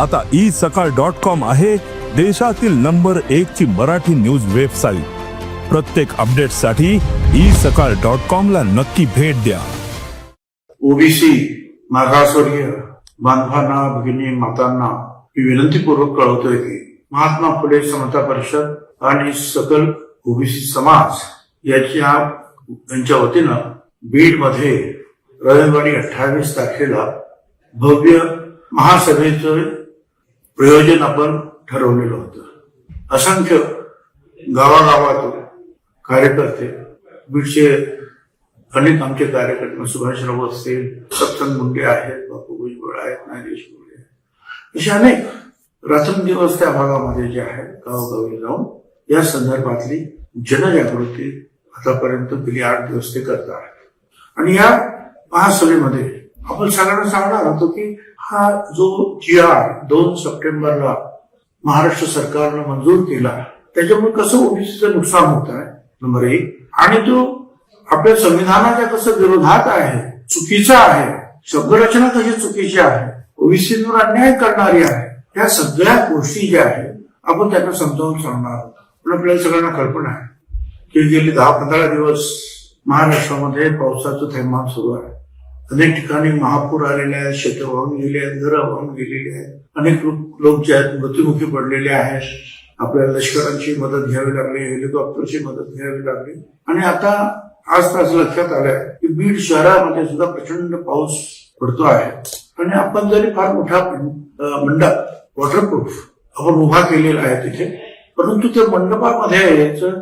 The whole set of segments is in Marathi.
आता ई सकाळ डॉट कॉम आहे देशातील नंबर एक ची मराठी न्यूज वेबसाईट. प्रत्येक अपडेटसाठी ई सकाळ डॉट कॉम ला नक्की भेट द्या. ओबीसी मागासवर्गीय बांधवांना भगिनी मातांना मी विनंतीपूर्वक कळवतोय की महात्मा फुले समता परिषद आणि सकल ओबीसी समाज याच्या यांच्या वतीनं बीडमध्ये रविवारी अठ्ठावीस तारखेला भव्य महासभेचं प्रयोजन आपण ठरवलेलं होतं असंख्य गावागावातून कार्यकर्ते बीडचे अनेक आमचे कार्यकर्ते सुभाषराव असतील सत्संग मुंडे आहेत बापू भुजबळ आहेत नागेश मुंडे आहेत. असे अनेक रात्रंदिवस त्या भागामध्ये जे आहेत गावोगावी जाऊन या संदर्भातली जनजागृती आतापर्यंत गेली आठ दिवस ते करत आहेत आणि या महासभेमध्ये आपण सगळ्यांना सांगणार होतो की हा जो जी आर दोन सप्टेंबरला महाराष्ट्र सरकारनं मंजूर केला त्याच्यामुळे कसं ओबीसीचं नुकसान होत आहे? नंबर एक. आणि तो आपल्या संविधानाच्या कसं विरोधात आहे चुकीचा आहे शब्दरचना कशी चुकीची आहे ओबीसीवर अन्याय करणारी आहे या सगळ्या गोष्टी ज्या आहेत आपण त्यांना समजावून सांगणार आहोत. पण आपल्याला सगळ्यांना कल्पना आहे. की गेली दहा पंधरा दिवस महाराष्ट्रामध्ये पावसाचं थैमान सुरू आहे. अनेक ठिकाणी महापूर आलेले आहेत शेतं वाहून गेली आहेत घरं वाहून गेलेली आहेत. अनेक लोक जे आहेत मृत्युमुखी पडलेले आहेत. आपल्याला लष्करांची मदत घ्यावी लागली हेलिकॉप्टरची मदत घ्यावी लागली. आणि आता आज तास लक्षात आलंय की बीड शहरामध्ये सुद्धा प्रचंड पाऊस पडतो आहे. आणि आपण जरी फार मोठा मंडप वॉटरप्रूफ आपण उभा केलेला आहे तिथे परंतु त्या मंडपामध्ये याचं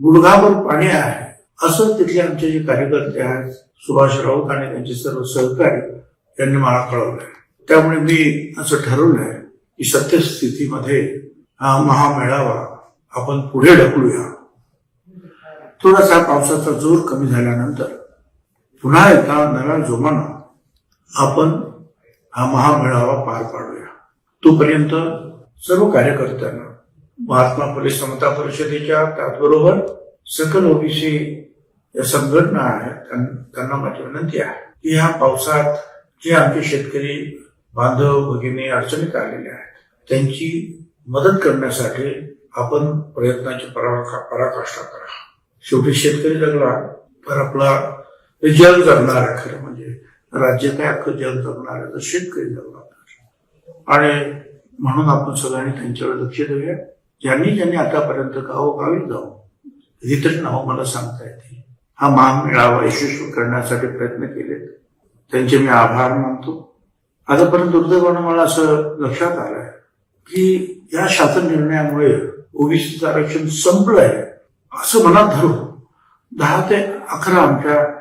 गुडघाभर पाणी आहे. असं तिथले आमचे जे कार्यकर्ते आहेत सुभाष राऊत आणि त्यांचे सर्व सहकारी यांनी मला कळवलंय. त्यामुळे मी असं ठरवलंय की सत्यस्थितीमध्ये हा महामेळावा आपण पुढे ढकलूया. थोडासा पावसाचा जोर कमी झाल्यानंतर पुन्हा एकदा नव्या जोमानं आपण हा महामेळावा पार पाडूया. तोपर्यंत सर्व कार्यकर्त्यांना महात्मा फुले समता परिषदेच्या त्याचबरोबर सकल ओबीसी या संघटना आहेत त्यांना माझी विनंती आहे की ह्या पावसात जे आमचे शेतकरी बांधव भगिनी अडचणीत आलेले आहेत त्यांची मदत करण्यासाठी आपण प्रयत्नाची पराका- पराकाष्ठा करा. शेवटी शेतकरी जगला तर आपला जल जग जगणार आहे खरं म्हणजे. राज्य काय अख्खं जग जगणार आहे तर शेतकरी जगणार आणि म्हणून आपण सगळ्यांनी त्यांच्याकडे लक्ष देऊया. ज्यांनी ज्यांनी आतापर्यंत गावोगावी जाऊ ही तरी नावं मला सांगता येतील. हा मान मिळावा यशस्वी करण्यासाठी प्रयत्न केलेत. त्यांचे मी आभार मानतो. आतापर्यंत दुर्दैवानं मला असं लक्षात आलंय की या शासन निर्णयामुळे ओबीसीचं आरक्षण संपलंय असं मनात धरून दहा ते अकरा आमच्या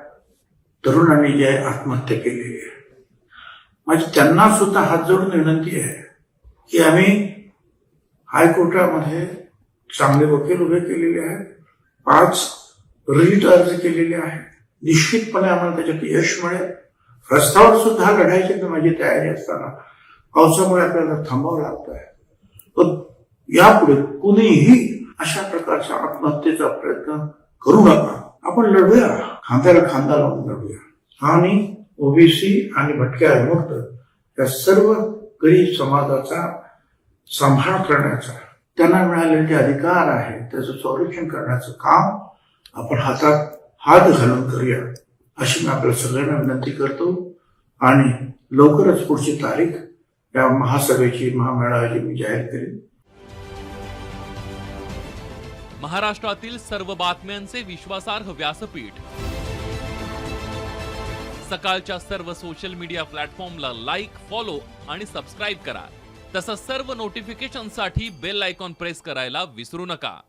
तरुणांनी जे आहे आत्महत्या केलेली आहे. माझी त्यांना सुद्धा हात जोडून विनंती आहे की आम्ही हायकोर्टामध्ये चांगले वकील उभे केलेले आहेत. पाच रिट अर्ज केलेले आहेत. निश्चितपणे आम्हाला त्याच्यात यश मिळेल. रस्त्यावर सुद्धा लढायची तर माझी तयारी असताना पावसामुळे आपल्याला थांबावं लागत आहे. पण यापुढे कुणीही अशा प्रकारच्या आत्महत्येचा प्रयत्न करू नका. आपण लढूया. खांद्याला खांदा लावून लढूया. आणि ओबीसी आणि भटक्या विमुक्त या सर्व गरीब समाजाचा सांभाळ करण्याचा त्यांना मिळालेले जे अधिकार आहे त्याचं संरक्षण करण्याचं काम आपण हातात हात घालून करूया अशी मी आपल्या सगळ्यांना विनंती करतो. आणि लवकरच पुढची तारीख या महासभेची महामेळाव्याची मी जाहीर करेन. महाराष्ट्रातील सर्व बातम्यांचे विश्वासार्ह व्यासपीठ. सकाळच्या सर्व सोशल मीडिया प्लॅटफॉर्मला लाईक फॉलो आणि सबस्क्राईब करा. तसंच सर्व नोटिफिकेशनसाठी बेल आयकॉन प्रेस करायला विसरू नका.